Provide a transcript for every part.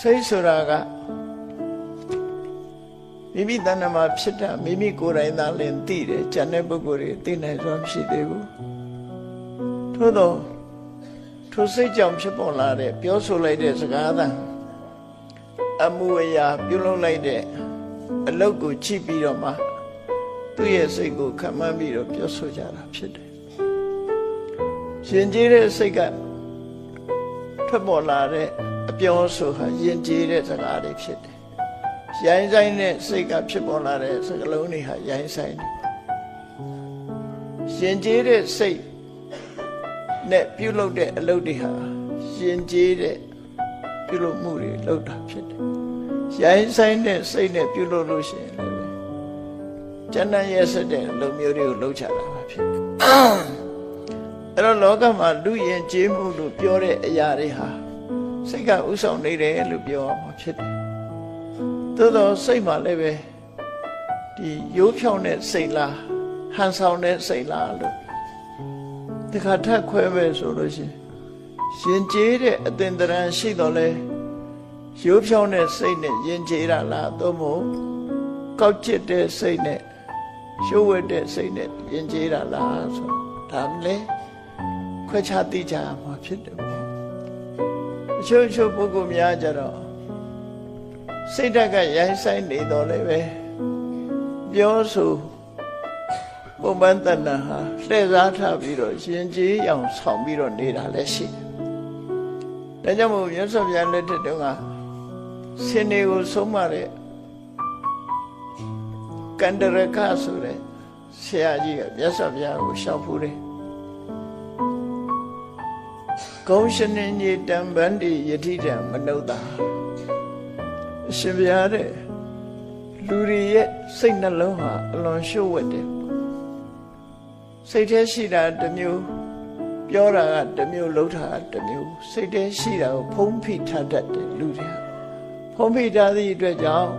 စိတ်ဆိုတာကမိမိတဏ္ဍမှာဖြစ်တာမိမိကိုယ်တိုင်သာလင်သိတယ်ဉာဏ်တဲ့ပုဂ္ဂိုလ်တွေသိနိုင်စွာမရှိသေးဘူးထို့သောထိုစိတ်ကြောင့်ဖြစ်ပေါ်လာတဲ့ပြောဆိုလိုက်တဲ့စကားသံအမှုအရာပြုလုပ်လိုက်တဲ့အလုပ်ကိုကြည့်ပြီးတော့မှသူ့ရဲ့စိတ်ကိုခံမှန်းပြီးတော့ပြောဆိုကြတာဖြစ်တယ်ရှင်ကြီးတဲ့စိတ်က ထွက်ပေါ်လာတဲ့အပြောဆိုဟာယဉ်ကျေးတဲ့စကားတွေဖြစ်တယ်။ရိုင်းဆိုင်တဲ့စိတ်ကဖြစ်ပေါ်လာတဲ့စကားလုံးတွေဟာရိုင်းဆိုင်တယ်။ယဉ်ကျေးတဲ့စိတ်နဲ့ပြုလုပ်တဲ့အလုပ်တွေဟာယဉ်ကျေးတဲ့ပြုလုပ်မှုတွေလုပ်တာဖြစ်တယ်။ရိုင်းဆိုင်တဲ့စိတ်နဲ့ပြုလုပ်လို့ရှိရင်လည်းကျန်တဲ့ရဲ့စတဲ့အလုပ်မျိုးတွေကိုလုပ်ချတာပါဖြစ်တယ်။ အဲ့တော့လောကမှာလူယဉ်ကျေးမှုလို့ပြောတဲ့အရာတွေဟာစိတ်ကဥဆောင်နေတယ်လို့ပြောရမှာဖြစ်တယ်။သို့တော့စိတ်မှာလည်းပဲဒီရိုးဖြောင်းတဲ့စိတ်လားဟန်ဆောင်တဲ့စိတ်လားလို့ဒီခါထက်ခွဲပဲဆိုလို့ရှိရင်ရင်ကျေးတဲ့အသင်္တရံရှိတော့လဲရိုးဖြောင်းတဲ့စိတ်နဲ့ရင်ကျေးတာလားသို့မဟုတ်ကောက်ကျစ်တဲ့စိတ်နဲ့ရှိုးဝဲတဲ့စိတ်နဲ့ရင်ကျေးတာလားဆိုဒါမလဲ ခွဲခြားသိကြရမှာဖြစ်တယ်ပေါ့အချို့အချို့ပုဂ္ဂိုလ်များကြတော့စိတ်ဓာတ်ကရိုင်းဆိုင်နေတော့လည်းပဲပြောဆိုပုံပန်းတဏ္ဍဟာလှည့်စားထားပြီးတော့ရင်ကျေးအောင်ဆောင်ပြီးတော့နေတာလည်းရှိတယ်ဒါကြောင့်မို့မြတ်စွာဘုရားလက်ထက်တုန်းကဆင်းနေကိုဆုံးမတဲ့ကန္တရကဆိုတဲ့ဆရာကြီးကမြတ်စွာဘုရားကိုရှောက်ဖူးတယ် ကုံရှင်နေညတံဗန္တိယတိတံမနုဿာအရှင်ဘုရားတဲ့လူတွေရဲ့စိတ်နှလုံးဟာအလွန်ရှုပ်ဝက်တယ်စိတ်ထဲရှိတာတစ်မျိုးပြောတာကတစ်မျိုးလှုပ်တာကတစ်မျိုးစိတ်ထဲရှိတာကိုဖုံးဖိထားတတ်တယ်လူတွေကဖုံးဖိထားသည့်အတွက်ကြောင့်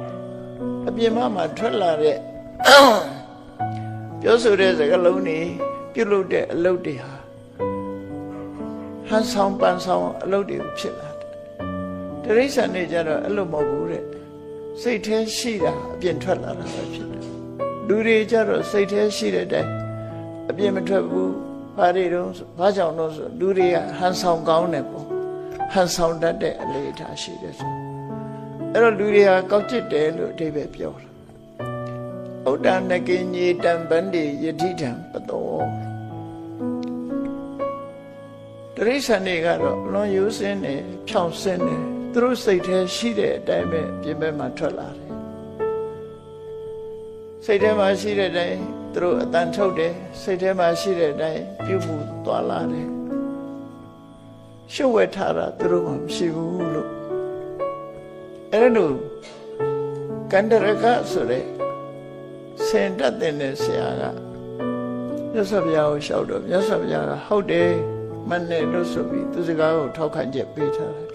အပြင်မှာမှထွက်လာတဲ့ပြောဆိုတဲ့စကားလုံးတွေပြုတ်လို့တဲ့အလုပ်တွေဟာ ဟန်ဆောင်ပန်ဆောင်အလုပ်တွေဖြစ်လာတယ်တရိစ္ဆာန်တွေကြတော့အဲ့လိုမဟုတ်ဘူးတဲ့စိတ်ထဲရှိတာအပြင်ထွက်လာတာပဲဖြစ်တယ်လူတွေကြတော့စိတ်ထဲရှိတဲ့အတိုင်းအပြင်မထွက်ဘူးဘာတွေတော့ဘာကြောင့်လို့ဆိုလူတွေကဟန်ဆောင်ကောင်းတယ်ပေါ့ဟန်ဆောင်တတ်တဲ့အလေးထားရှိတယ်ဆိုအဲ့တော့လူတွေဟာကောက်ကျစ်တယ်လို့အဓိပ္ပာယ်ပြောတာဥဒ္ဒနကိညေတံဗန္တိယတိတံပတော တရိစ္ဆာန်တွေကတော့လွန်ယူစင်းတယ်ဖြောင်းစင်းတယ်သူတို့စိတ်ထဲရှိတဲ့အတိုင်းပဲပြင်ပမှာထွက်လာတယ်စိတ်ထဲမှာရှိတဲ့အတိုင်းသူတို့အတန်ထုတ်တယ်စိတ်ထဲမှာရှိတဲ့အတိုင်းပြုမှုသွားလာတယ်ရှုပ်ဝဲထားတာသူတို့မှမရှိဘူးလို့အဲ့လိုကန္တရကဆိုတဲ့စင်တတ်တဲ့ဆရာကမြတ်စွာဘုရားကိုလျှောက်တော့မြတ်စွာဘုရားကဟုတ်တယ် မနဲ့လို့ဆိုပြီးသူစကားကိုထောက်ခံချက်ပေးထားတယ်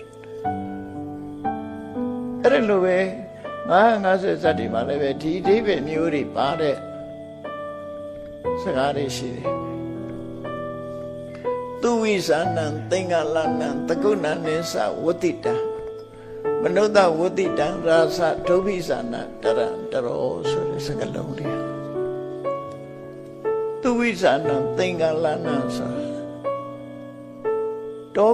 အဲ့လိုပဲ950ဇတ်ဒီမှာလည်းပဲဒီအဓိပ္ပာယ်မျိုးတွေပါတဲ့စကားတွေရှိတယ်သူဝိဇာနံသင်္ကလနံတကုဏနိသဝတိတံမနုဿဝတိတံရာသဒုဗ္ဗိဇာနတရံတရောဆိုတဲ့စကားလုံးတွေသူဝိဇာနံသင်္ကလနံဆိုတော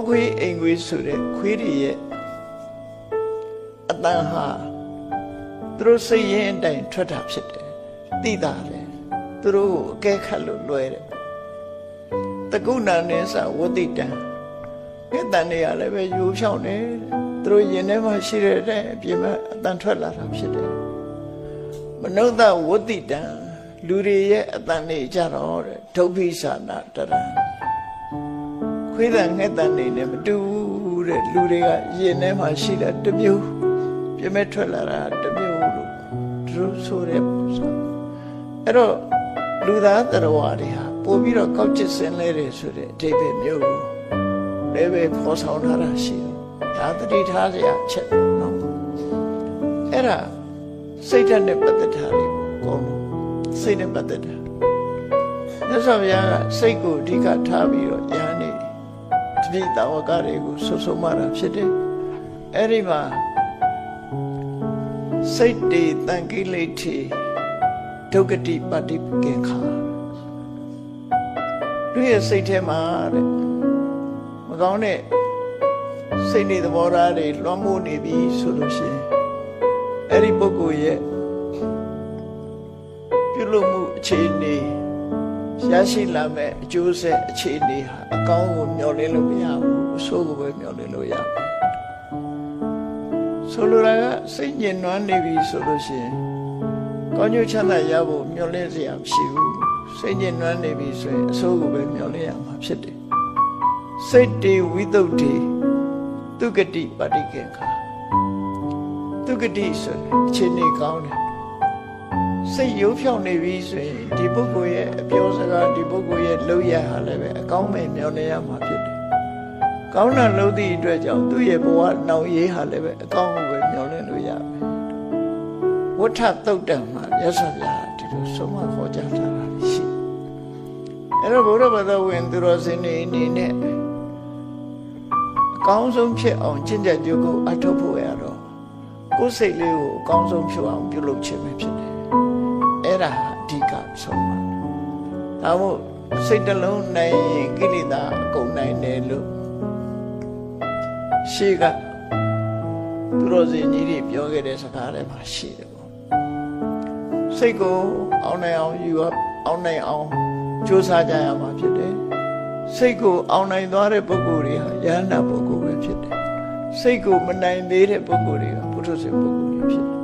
ခွေးအိမ်ခွေးဆိုတဲ့ခွေးတွေရဲ့အတန်ဟာသူတို့စိတ်ရင်းအတိုင်းထွက်တာဖြစ်တယ်သိတာတယ်သူတို့ကိုအကဲခတ်လို့လွယ်တယ်တကုဏနဲ့စဝတိတံကဲတန်နေရလည်းပဲယူဖြောင်းတယ်သူတို့ရင်ထဲမှာရှိတဲ့အတိုင်းအပြင်မှာအတန်ထွက်လာတာဖြစ်တယ်မနုဿဝတိတံလူတွေရဲ့အတန်နေကြတော့တဲ့ဒုဗ္ဗိသနာတရံ ခွေးတန်ငှက်တန်နေနဲ့မတူဘူးတဲ့လူတွေကရင်ထဲမှာရှိတဲ့တစ်မျိုးပြမဲ့ထွက်လာတာတစ်မျိုးလို့သူတို့ဆိုတဲ့ပုံစံအဲ့တော့လူသားတရားတွေဟာပို့ပြီးတော့ကောက်ကျစ်စင်လဲတယ်ဆိုတဲ့အဓိပ္ပာယ်မျိုးကိုလည်းပဲဖော်ဆောင်ထားတာရှိတယ်ဒါတတိထားစရာချက်နော်အဲ့ဒါစိတ်ဓာတ်နဲ့ပတ်သက်တာတွေကိုကောင်းလို့စိတ်နဲ့ပတ်သက်တာမြတ်စွာဘုရားကစိတ်ကိုအဓိကထားပြီးတော့ယဟန်နေ တတိတာဝကတွေကိုဆွဆုံးမတာဖြစ်တယ်အဲ့ဒီမှာစိတ်တေတန်ကိလေထေဒုက္ကတိပတ္တိကင်္ခာသူရဲ့စိတ်ထဲမှာတဲ့မကောင်းတဲ့စိတ်နေသဘောထားတွေလွှမ်းမိုးနေပြီဆိုလို့ရှိရင်အဲ့ဒီပုဂ္ဂိုလ်ရဲ့ပြုလုပ်မှုအခြေအနေ ရရှိလာမဲ့အကျိုးဆက်အခြေအနေဟာအကောင်းကိုမျှော်လင့်လို့မရဘူးအဆိုးကိုပဲမျှော်လင့်လို့ရမယ်ဆိုလိုတာကစိတ်ညစ်နွမ်းနေပြီဆိုလို့ရှိရင်ကောင်းကျိုးချမ်းသာရဖို့မျှော်လင့်စရာမရှိဘူးစိတ်ညစ်နွမ်းနေပြီဆိုရင်အဆိုးကိုပဲမျှော်လင့်ရမှာဖြစ်တယ်စိတ်တေဝိတုဒ္ဓေသူကတိပฏิကေခာသူကတိဆိုရင်အခြေအနေကောင်းတယ် စိတ်ရိုးဖြောင်းနေပြီဆိုရင်ဒီပုဂ္ဂိုလ်ရဲ့အပြောစကားဒီပုဂ္ဂိုလ်ရဲ့လုပ်ရဟာလည်းပဲအကောင်းမဲ့မျှော်လင့်ရမှာဖြစ်တယ်ကောင်းတာလုပ်သည့်အတွက်ကြောင့်သူ့ရဲ့ဘဝနောက်ရေးဟာလည်းပဲအကောင်းကိုပဲမျှော်လင့်လို့ရမယ်ဝဋ္ထသုတ်တံမှာရသော်ဗျာဒီလိုဆုံးမဟောကြားထားတာရှိအဲ့တော့ဘုရားဘာသာဝင်သူတော်စင်တွေအနေနဲ့အကောင်းဆုံးဖြစ်အောင်ကျင့်ကြံကြိုးကိုအထောက်ဖို့ရတော့ကိုယ်စိတ်လေးကိုအကောင်းဆုံးဖြစ်အောင်ပြုလုပ်ခြင်းပဲဖြစ်တယ် အဲ့ဒါအဓိကဆုံးပါဒါမို့စိတ်တလုံးနိုင်ရင်ကိလေသာအကုန်နိုင်တယ်လို့ရှေ့ကသူတော်စင်ကြီးတွေပြောခဲ့တဲ့စကားတွေမှာရှိတယ်ပေါ့စိတ်ကိုအောင်နိုင်အောင်ယူအောင်နိုင်အောင်ကြိုးစားကြရမှာဖြစ်တယ်စိတ်ကိုအောင်နိုင်သွားတဲ့ပုဂ္ဂိုလ်တွေဟာယန္တာပုဂ္ဂိုလ်ပဲဖြစ်တယ်စိတ်ကိုမနိုင်သေးတဲ့ပုဂ္ဂိုလ်တွေကပုထုဇဉ်ပုဂ္ဂိုလ်တွေဖြစ်တယ်